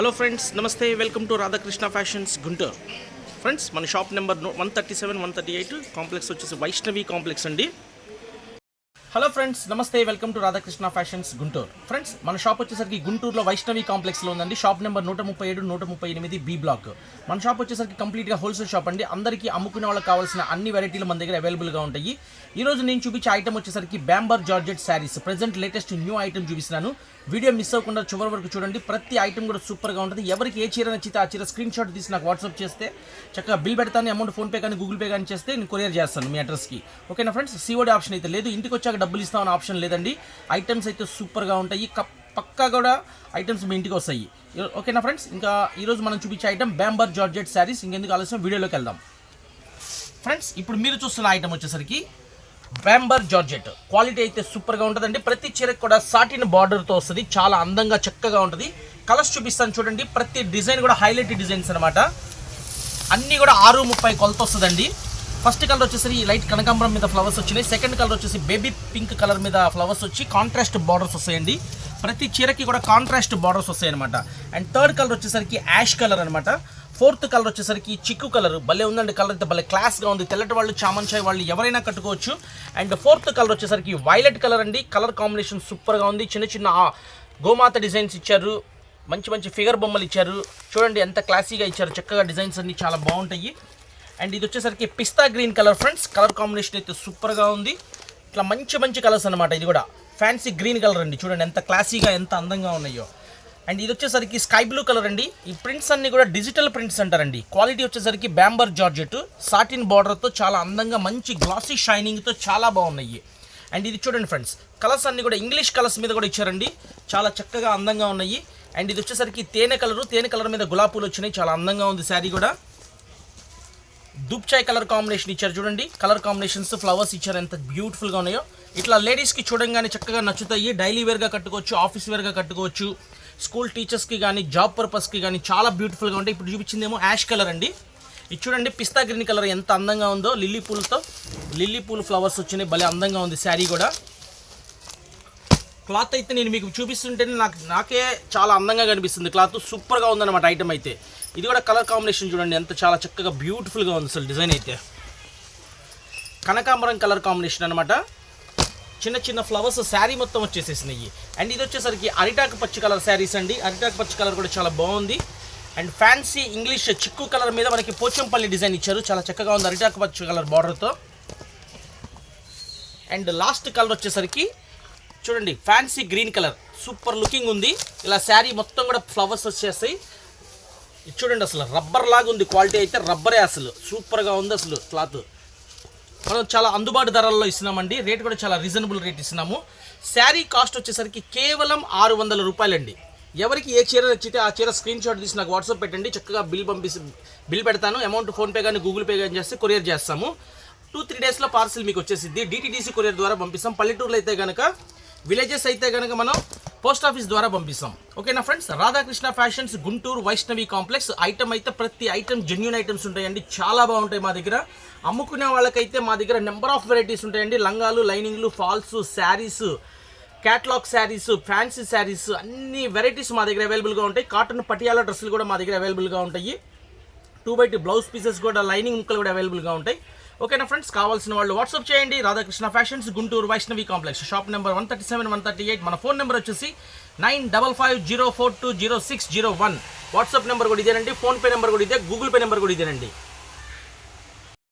Hello friends నమస్తే welcome to Radhakrishna fashions Guntur friends మన shop number one thirty seven one thirty eight complex వచ్చేసి Vaishnavi complex అండి. Hello friends నమస్తే welcome to Radhakrishna fashions Guntur. Friends మన shop వచ్చేసరికి గుంటూరులో వైష్ణవి కాంప్లెక్స్లో ఉందండి. షాప్ నెంబర్ నూట ముప్పై ఏడు నూట ముప్పై ఎనిమిది బి బ్లాక్ మన షాప్ వచ్చేసరికి కంప్లీట్గా హోల్సేల్ షాప్ అండి. అందరికీ అమ్ముకునే వాళ్ళకి కావాల్సిన అన్ని వెరైటీలు మన దగ్గర అవైలబుల్గా ఉంటాయి. ఈ రోజు నేను చూపించే ఐటమ్ వచ్చేసరికి బ్యాంబర్ georgette sarees present latest new item చూపిస్తున్నాను. వీడియో మిస్ అవ్వకుండా చివరి వరకు చూడండి. ప్రతి ఐటమ్ కూడా సూపర్గా ఉంటుంది. ఎవరికి ఏ చీర నచ్చితే ఆ చీర స్క్రీన్ షాట్ తీసి నాకు వాట్సాప్ చేస్తే చక్కగా బిల్ పెడతాను అమౌంట్ ఫోన్పే కానీ గూగుల్ పే కానీ చేస్తే నేను కొరియర్ చేస్తాను మీ అడ్రస్కి ఓకేనా ఫ్రెండ్స్? సిఓడి ఆప్షన్ అయితే లేదు. ఇంటికి వచ్చాక డబ్బులు ఇస్తామని ఆప్షన్ లేదండి. ఐటమ్స్ అయితే సూపర్గా ఉంటాయి. పక్కా కూడా ఐటమ్స్ మీ ఇంటికి వస్తాయి. ఓకేనా ఫ్రెండ్స్? ఇంకా ఈరోజు మనం చూపించే ఐటమ్ బ్యాంబర్ జార్జెట్ శారీస్ ఇంకెందుకు ఆలస్యం? వీడియోలోకి వెళ్దాం. ఫ్రెండ్స్ ఇప్పుడు మీరు చూస్తున్న ఐటమ్ వచ్చేసరికి బ్యాంబర్ జార్జెట్ క్వాలిటీ అయితే సూపర్గా ఉంటుందండి. ప్రతి చీరకు కూడా సాటిన్ బార్డర్తో వస్తుంది. చాలా అందంగా చక్కగా ఉంటుంది. కలర్స్ చూపిస్తాను చూడండి. ప్రతి డిజైన్ కూడా హైలైట్ డిజైన్స్ అనమాట అన్నీ కూడా ఆరు ముప్పై కొలత వస్తుందండి ఫస్ట్ కలర్ వచ్చేసరి లైట్ కనకాంబరం మీద ఫ్లవర్స్ వచ్చినాయి. సెకండ్ కలర్ వచ్చేసి బేబీ పింక్ కలర్ మీద ఫ్లవర్స్ వచ్చి కాంట్రాస్ట్ బార్డర్స్ వస్తాయండి. ప్రతి చీరకి కూడా కాంట్రాస్ట్ బార్డర్స్ వస్తాయి అనమాట అండ్ థర్డ్ కలర్ వచ్చేసరికి యాష్ కలర్ అనమాట ఫోర్త్ కలర్ వచ్చేసరికి చిక్కు కలర్. భలే ఉందండి కలర్ అయితే భలే క్లాస్గా ఉంది. తెల్లటి వాళ్ళు చామంచాయి వాళ్ళు ఎవరైనా కట్టుకోవచ్చు. అండ్ ఫోర్త్ కలర్ వచ్చేసరికి వైలెట్ కలర్ అండి. కలర్ కాంబినేషన్ సూపర్గా ఉంది. చిన్న చిన్న గోమాత డిజైన్స్ ఇచ్చారు. మంచి మంచి ఫిగర్ బొమ్మలు ఇచ్చారు. చూడండి ఎంత క్లాసీగా ఇచ్చారు. చక్కగా డిజైన్స్ అన్ని చాలా బాగుంటాయి. అండ్ ఇది వచ్చేసరికి పిస్తా green colour friends. Colour combination అయితే సూపర్గా ఉంది. ఇట్లా మంచి మంచి కలర్స్ అనమాట ఇది కూడా. ఫ్యాన్సీ గ్రీన్ కలర్ అండి. చూడండి ఎంత క్లాసీగా ఎంత అందంగా ఉన్నాయో. అండ్ ఇది వచ్చేసరికి స్కై బ్లూ కలర్ అండి. ఈ ప్రింట్స్ అన్ని కూడా డిజిటల్ ప్రింట్స్ అంటారండి. క్వాలిటీ వచ్చేసరికి బ్యాంబర్ జార్జెట్ సాటిన్ బార్డర్తో చాలా అందంగా మంచి గ్లాసీ షైనింగ్తో చాలా బాగున్నాయి. అండ్ ఇది చూడండి ఫ్రెండ్స్. కలర్స్ అన్ని కూడా ఇంగ్లీష్ కలర్స్ మీద కూడా ఇచ్చారండి. చాలా చక్కగా అందంగా ఉన్నాయి. అండ్ ఇది వచ్చేసరికి తేనె కలరు. తేనె కలర్ మీద గులాబీలు వచ్చినాయి. చాలా అందంగా ఉంది శారీ కూడా. దుప్చాయ్ కలర్ కాంబినేషన్ ఇచ్చారు చూడండి. కలర్ కాంబినేషన్స్ ఫ్లవర్స్ ఇచ్చారు. ఎంత బ్యూటిఫుల్గా ఉన్నాయో. ఇట్లా లేడీస్కి చూడంగానే చక్కగా నచ్చుతాయి. డైలీ వేర్గా కట్టుకోవచ్చు ఆఫీస్ వేర్గా కట్టుకోవచ్చు. స్కూల్ టీచర్స్కి కానీ జాబ్ పర్పస్కి కానీ చాలా బ్యూటిఫుల్గా ఉంటాయి. ఇప్పుడు చూపించిందేమో యాష్ కలర్ అండి. ఇది చూడండి పిస్తా గ్రీన్ కలర్ ఎంత అందంగా ఉందో. లిల్లీ పూలతో లిల్లీ పూల్ ఫ్లవర్స్ వచ్చినాయి. భలే అందంగా ఉంది శారీ కూడా. క్లాత్ అయితే నేను మీకు చూపిస్తుంటేనే నాకు నాకే చాలా అందంగా కనిపిస్తుంది. క్లాత్ సూపర్గా ఉందన్నమాట ఐటమ్ అయితే. ఇది కూడా కలర్ కాంబినేషన్ చూడండి ఎంత చాలా చక్కగా బ్యూటిఫుల్గా ఉంది అసలు డిజైన్ అయితే. కనకాంబరం కలర్ కాంబినేషన్ అనమాట చిన్న చిన్న ఫ్లవర్స్ శారీ మొత్తం వచ్చేసేసినాయి. అండ్ ఇది వచ్చేసరికి అరిటాకు పచ్చి కలర్ శారీస్ అండి. అరిటాకు పచ్చి కలర్ కూడా చాలా బాగుంది. అండ్ ఫ్యాన్సీ ఇంగ్లీష్ చిక్కు కలర్ మీద మనకి పోచంపల్లి డిజైన్ ఇచ్చారు. చాలా చక్కగా ఉంది అరిటాకు పచ్చి కలర్ బార్డర్తో. అండ్ లాస్ట్ కలర్ వచ్చేసరికి చూడండి fancy green colour super looking ఉంది. ఇలా శారీ మొత్తం కూడా ఫ్లవర్స్ వచ్చేస్తాయి. చూడండి అసలు రబ్బర్ లాగా ఉంది. క్వాలిటీ అయితే రబ్బరే అసలు. సూపర్గా ఉంది అసలు క్లాత్ మనం చాలా అందుబాటు ధరల్లో ఇస్తున్నామండి. రేట్ కూడా చాలా రీజనబుల్ రేట్ ఇస్తున్నాము. శారీ కాస్ట్ వచ్చేసరికి కేవలం ఆరు వందల రూపాయలండి. ఎవరికి ఏ చీర నచ్చితే ఆ చీర స్క్రీన్ షాట్ తీసి నాకు వాట్సాప్ పెట్టండి. చక్కగా బిల్ పంపిసి బిల్ పెడతాను. అమౌంట్ ఫోన్పే కానీ గూగుల్ పే కానీ చేస్తే కొరియర్ చేస్తాము. టూ త్రీ డేస్లో పార్సిల్ మీకు వచ్చేసిద్ది. డిటీడీసీ కొరియర్ ద్వారా పంపిస్తాం. పల్లెటూరులో అయితే కనుక విలేజెస్ అయితే కనుక మనం పోస్ట్ ఆఫీస్ ద్వారా పంపిస్తాం. ఓకేనా friends Radhakrishna fashions Guntur Vaishnavi complex. Item అయితే ప్రతి ఐటమ్ జెన్యున్ ఐటమ్స్ ఉంటాయండి. చాలా బాగుంటాయి మా దగ్గర. అమ్ముకునే వాళ్ళకైతే మా దగ్గర నెంబర్ ఆఫ్ వెరైటీస్ ఉంటాయండి. లంగాలు లైనింగ్లు falls sarees catalogue sarees fancy sarees అన్ని వెరైటీస్ మా దగ్గర అవైలబుల్గా ఉంటాయి. కాటన్ పటియాల డ్రెస్సులు కూడా మా దగ్గర అవైలబుల్గా ఉంటాయి. Two by two blouse pieces కూడా లైనింగ్ ముక్కలు కూడా అవైలబుల్గా ఉంటాయి. ఓకేనా ఫ్రెండ్స్? కావాల్సిన వాళ్ళు వాట్సాప్ చేయండి. Radhakrishna fashions Guntur Vaishnavi complex. Shop number one thirty seven one thirty eight. మన ఫోన్ నెంబర్ వచ్చేసి nine double five zero four two zero six zero one. WhatsApp number కూడా ఇదేనండి. ఫోన్పే నెంబర్ కూడా ఇదే. Google pay number కూడా ఇదేనండి.